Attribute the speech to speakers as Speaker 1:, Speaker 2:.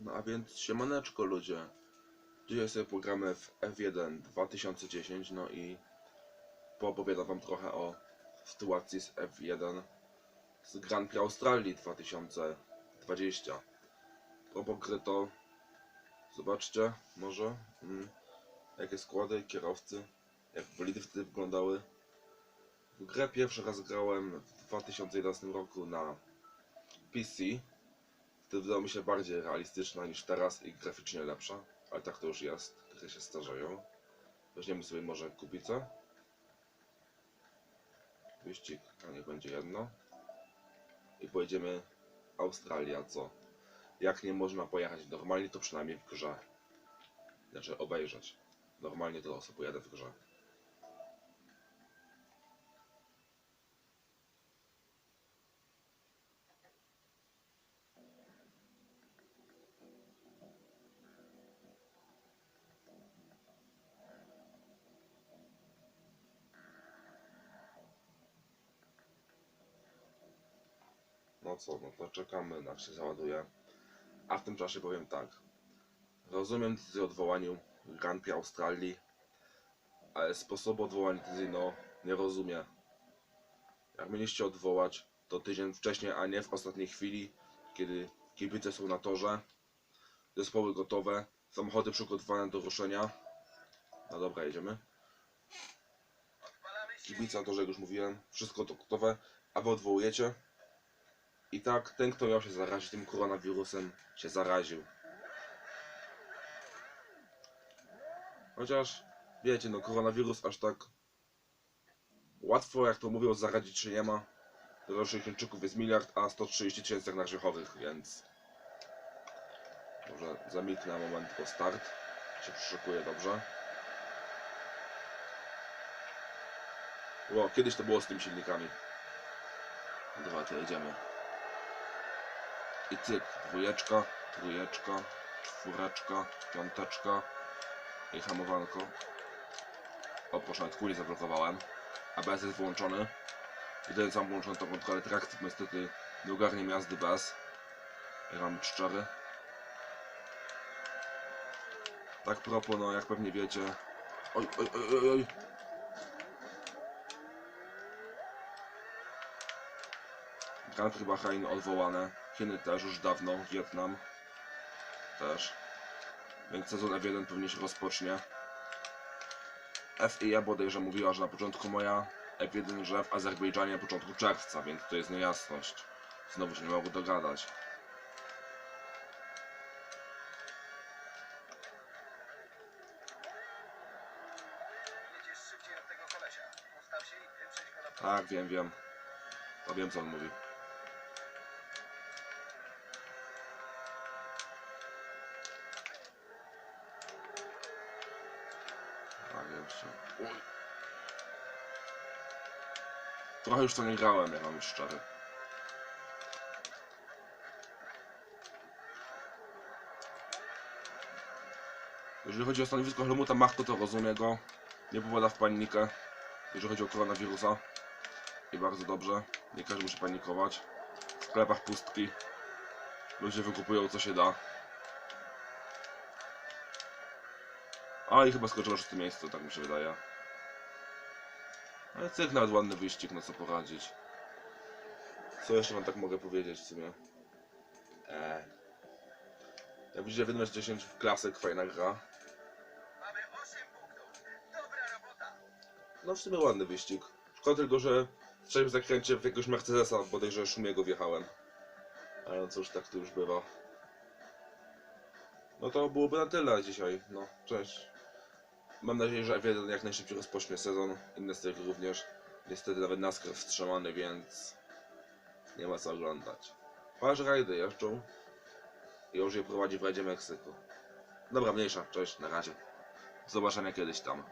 Speaker 1: No a więc siemaneczko ludzie. Dzisiaj sobie pogramy w F1 2010, no i poopowiadam wam trochę o sytuacji z F1 z Grand Prix Australii 2020. Propos gry to zobaczcie może mm, jakie składy, kierowcy, jak bolidy wtedy wyglądały. W grę pierwszy raz grałem w 2011 roku na PC. Wtedy wydała mi się bardziej realistyczna niż teraz i graficznie lepsza, ale tak to już jest, gry się starzeją. Weźmiemy sobie może kubicę. Wyścig, a niech będzie jedno. I pojedziemy Australia, co? Jak nie można pojechać normalnie, to przynajmniej w grze. Znaczy obejrzeć. Normalnie to sobie pojadę w grze. No co, no to czekamy, na się załaduje. A w tym czasie powiem tak. Rozumiem decyzję o odwołaniu Grand Prix Australii, ale sposobu odwołania decyzji no nie rozumiem. Jak mieliście odwołać, to tydzień wcześniej, a nie w ostatniej chwili, kiedy kibice są na torze, zespoły gotowe, samochody przygotowane do ruszenia. No dobra, jedziemy. Kibice na torze, jak już mówiłem, wszystko to gotowe, a wy odwołujecie. I tak ten, kto miał się zarazić tym koronawirusem, się zaraził. Chociaż, wiecie, no koronawirus aż tak łatwo, jak to mówią, zarazić się nie ma. Dorocznych Chińczyków jest miliard, a 130 tysięcy jak na grzechowych, więc... Może zamilknę moment, bo start się przyszykuje dobrze. Ło, kiedyś to było z tymi silnikami. Dobra, to jedziemy. I cyk, dwójeczka, trójeczka, czwóreczka, piąteczka i hamowanko. O, proszę, nawet kuli zablokowałem. ABS jest włączony. Gdy sam włączony to kontrolę trakcji, bo niestety nie ogarnię jazdy bez. Ja mam szczery. Tak propos, no jak pewnie wiecie... Oj, oj, oj, oj, oj. Grand Prix Bahrain odwołane. Chiny też już dawno, Wietnam też. Więc sezon F1 pewnie się rozpocznie. FIA bodajże mówiła, że na początku maja, F1, że w Azerbejdżanie na początku czerwca, więc to jest niejasność. Znowu się nie mogą dogadać. Tak, wiem, wiem. To wiem co on mówi. Jeszcze. Uj. Trochę już to nie grałem, jak mam być szczery. Jeżeli chodzi o stanowisko Helmuta Machko, to rozumiem go. Nie popada w panikę, jeżeli chodzi o koronawirusa. I bardzo dobrze. Nie każdy musi panikować. W sklepach pustki. Ludzie wykupują co się da. A i chyba skoczyło na szóste miejsce, tak mi się wydaje. Ale cyrk nawet ładny wyścig, no co poradzić. Co jeszcze wam tak mogę powiedzieć w sumie? Eee. Jak widzicie, Wydmesz 10 w klasyk, fajna gra.
Speaker 2: Mamy 8 punktów. Dobra robota.
Speaker 1: No w sumie ładny wyścig. Szkoda tylko, że w trzecim zakręcie w jakiegoś Mercedesa bodajże Szumiego wjechałem. Ale no cóż, tak to już bywa. No to byłoby na tyle dzisiaj. No, cześć. Mam nadzieję, że F1 jak najszybciej rozpocznie sezon. Inne serie również. Niestety nawet NASCAR wstrzymany, więc nie ma co oglądać. Patrz rajdy jeżdżą. I już je prowadzi w Radzie Meksyku. Dobra, mniejsza. Cześć, na razie. Do zobaczenia kiedyś tam.